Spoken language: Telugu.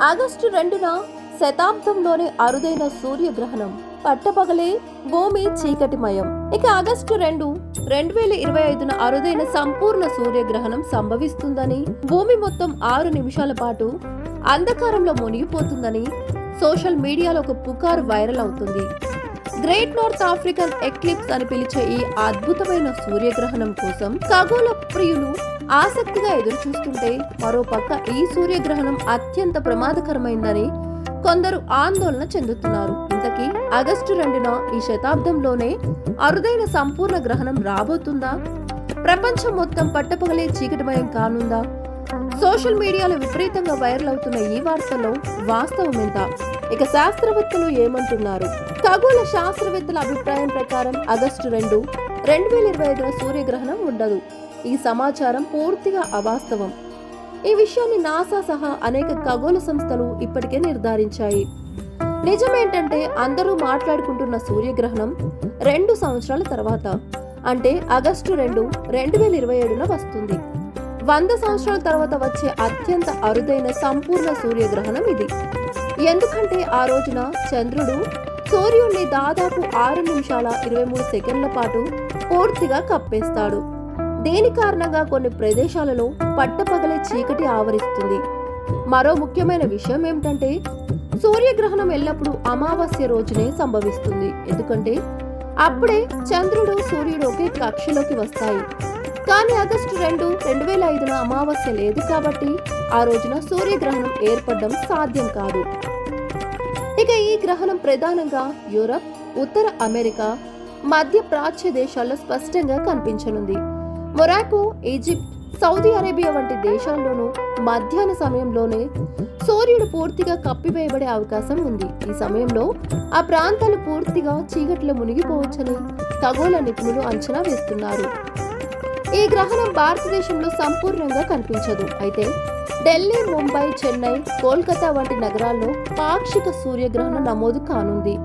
ఆగస్టు రెండున శతాబ్దంలోనే అరుదైన సూర్యగ్రహణం. పట్టపగలే భూమి చీకటిమయం. ఇక ఆగస్టు రెండు రెండు వేల ఇరవై ఐదున అరుదైన సంపూర్ణ సూర్యగ్రహణం సంభవిస్తుందని భూమి మొత్తం ఆరు నిమిషాల పాటు అంధకారంలో మునిగిపోతుందని సోషల్ మీడియాలో ఒక పుకారు వైరల్ అవుతుంది. గ్రేట్ నార్త్ ఆఫ్రికన్ ఎక్లిప్స్ అని పిలిచే ఈ అద్భుతమైన సూర్యగ్రహణం కోసం ఖగోళ ప్రియులు ఆసక్తిగా ఎదురు చూస్తుంటే మరోపక్క ఈ సూర్యగ్రహణం అత్యంత ప్రమాదకరమైందని కొందరు ఆందోళన చెందుతున్నారు. ఇంతకీ ఆగస్టు రెండున ఈ శతాబ్దంలోనే అరుదైన సంపూర్ణ గ్రహణం రాబోతుందా? ప్రపంచం మొత్తం పట్టపగలే చీకటిమయం కానుందా? సోషల్ మీడియాలో విపరీతంగా వైరల్ అవుతున్న ఈ వార్తలో వాస్తవం ఎంత ఇక శాస్త్రవేత్తలు ఏమంటున్నారు? ఖగోళ శాస్త్రవేత్తల అభిప్రాయం ప్రకారం ఆగస్టు రెండు రెండు వేల ఇరవై ఐదున సూర్యగ్రహణం ఉండదు. ఈ సమాచారం పూర్తిగా అవాస్తవం. ఈ విషయాన్ని నాసా సహా అనేక ఖగోళ సంస్థలు ఇప్పటికే నిర్ధారించాయి. నిజమేంటంటే అందరూ మాట్లాడుకుంటున్న సూర్యగ్రహణం రెండు సంవత్సరాల తర్వాత అంటే ఆగస్టు రెండు రెండు వేల ఇరవై ఏడున వస్తుంది. వంద సంవత్సరాల తర్వాత వచ్చే అత్యంత అరుదైన సంపూర్ణ సూర్యగ్రహణం ఇది. ఎందుకంటే ఆ రోజున చంద్రుడు సూర్యుడిని దాదాపు ఆరు నిమిషాల ఇరవై మూడు సెకండ్ల పాటు పూర్తిగా కప్పేస్తాడు. దీని కారణంగా కొన్ని ప్రదేశాలలో పట్టపగలే చీకటి ఆవరిస్తుంది. మరో ముఖ్యమైన విషయం ఏమిటంటే సూర్యగ్రహణం ఎల్లప్పుడూ అమావాస్య రోజునే సంభవిస్తుంది. ఎందుకంటే అప్పుడే చంద్రుడు సూర్యుడు ఒకే కక్షలోకి వస్తాయి. కానీ ఆగస్టు రెండు రెండు వేల ఐదున అమావాస్య లేదు కాబట్టి ఆ రోజున సూర్యగ్రహణం ఏర్పడడం సాధ్యం కాదు. ఇక ఈ గ్రహణం ప్రధానంగా యూరప్ ఉత్తర అమెరికా మధ్య ప్రాచ్య దేశాల్లో స్పష్టంగా కనిపించనుంది. మొరాకో ఈజిప్ట్ సౌదీ అరేబియా వంటి దేశాల్లోనూ మధ్యాహ్న సమయంలోనే సూర్యుడు పూర్తిగా కప్పివేయబడే అవకాశం ఉంది. ఈ సమయంలో ఆ ప్రాంతాలు పూర్తిగా చీకట్లో మునిగిపోవచ్చని ఖగోళ నిపుణులు అంచనా వేస్తున్నారు. ఈ గ్రహణం భారతదేశంలో సంపూర్ణంగా కనిపించదు. అయితే ఢిల్లీ ముంబై చెన్నై కోల్కతా వంటి నగరాల్లో పాక్షిక సూర్యగ్రహణం నమోదు కానుంది.